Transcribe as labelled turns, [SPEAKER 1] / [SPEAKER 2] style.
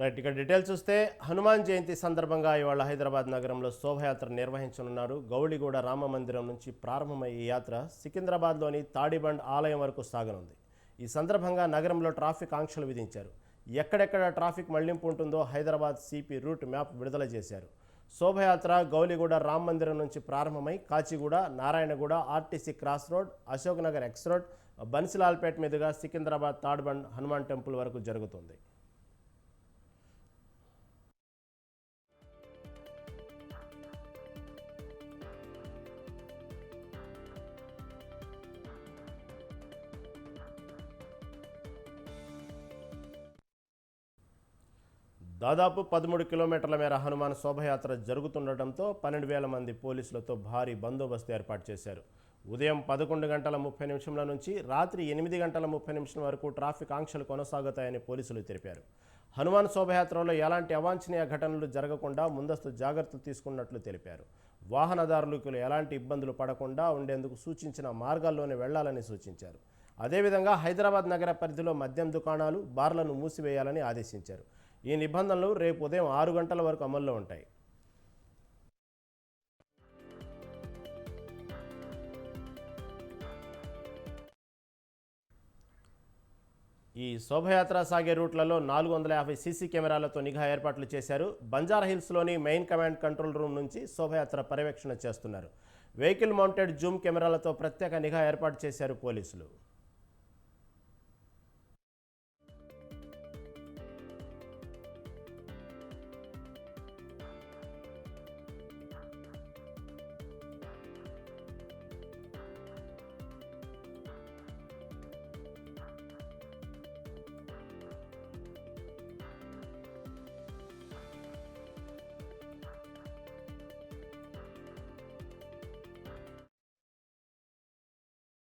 [SPEAKER 1] Right ఇక్కడ details చూస్తే హనుమాన్ జయంతి సందర్భంగా ఇవాళ హైదరాబాద్ నగరంలో శోభయాత్ర నిర్వహించనున్నారు. గౌళిగూడ రామ మందిరం నుంచి ప్రారంభమయ్యే ఈ యాత్ర సికింద్రాబాద్లోని తాడిబండ్ ఆలయం వరకు సాగనుంది. ఈ సందర్భంగా నగరంలో ట్రాఫిక్ ఆంక్షలు విధించారు. ఎక్కడెక్కడ ట్రాఫిక్ మళ్ళింపు ఉంటుందో హైదరాబాద్ సిపి రూట్ మ్యాప్ విడుదల చేశారు. శోభయాత్ర గౌలిగూడ రామ మందిరం నుంచి ప్రారంభమై Kachiguda Narayanaguda RTC cross road Ashok Nagar X road Bansilalpet మీదుగా సికింద్రాబాద్ తాడ్బండ్ హనుమాన్ టెంపుల్ వరకు జరుగుతుంది. దాదాపు పదమూడు కిలోమీటర్ల మేర హనుమాన్ శోభయాత్ర జరుగుతుండటంతో పన్నెండు వేల మంది పోలీసులతో భారీ బందోబస్తు ఏర్పాటు చేశారు. ఉదయం పదకొండు గంటల ముప్పై నిమిషంల నుంచి రాత్రి ఎనిమిది గంటల ముప్పై నిమిషం వరకు ట్రాఫిక్ ఆంక్షలు కొనసాగుతాయని పోలీసులు తెలిపారు. హనుమాన్ శోభయాత్రలో ఎలాంటి అవాంఛనీయ ఘటనలు జరగకుండా ముందస్తు జాగ్రత్తలు తీసుకున్నట్లు తెలిపారు. వాహనదారులకు ఎలాంటి ఇబ్బందులు పడకుండా ఉండేందుకు సూచించిన మార్గాల్లోనే వెళ్ళాలని సూచించారు. అదేవిధంగా హైదరాబాద్ నగర పరిధిలో మద్యం దుకాణాలు బార్లను మూసివేయాలని ఆదేశించారు. ఈ నిబంధనలు రేపు ఉదయం ఆరు గంటల వరకు అమల్లో ఉంటాయి. ఈ శోభయాత్ర సాగే రూట్లలో నాలుగు వందల యాభై సీసీ కెమెరాలతో నిఘా ఏర్పాట్లు చేశారు. బంజారా హిల్స్లోని మెయిన్ కమాండ్ కంట్రోల్ రూమ్ నుంచి శోభయాత్ర పర్యవేక్షణ చేస్తున్నారు. వెహికల్ మౌంటెడ్ జూమ్ కెమెరాలతో ప్రత్యేక నిఘా ఏర్పాటు చేశారు పోలీసులు.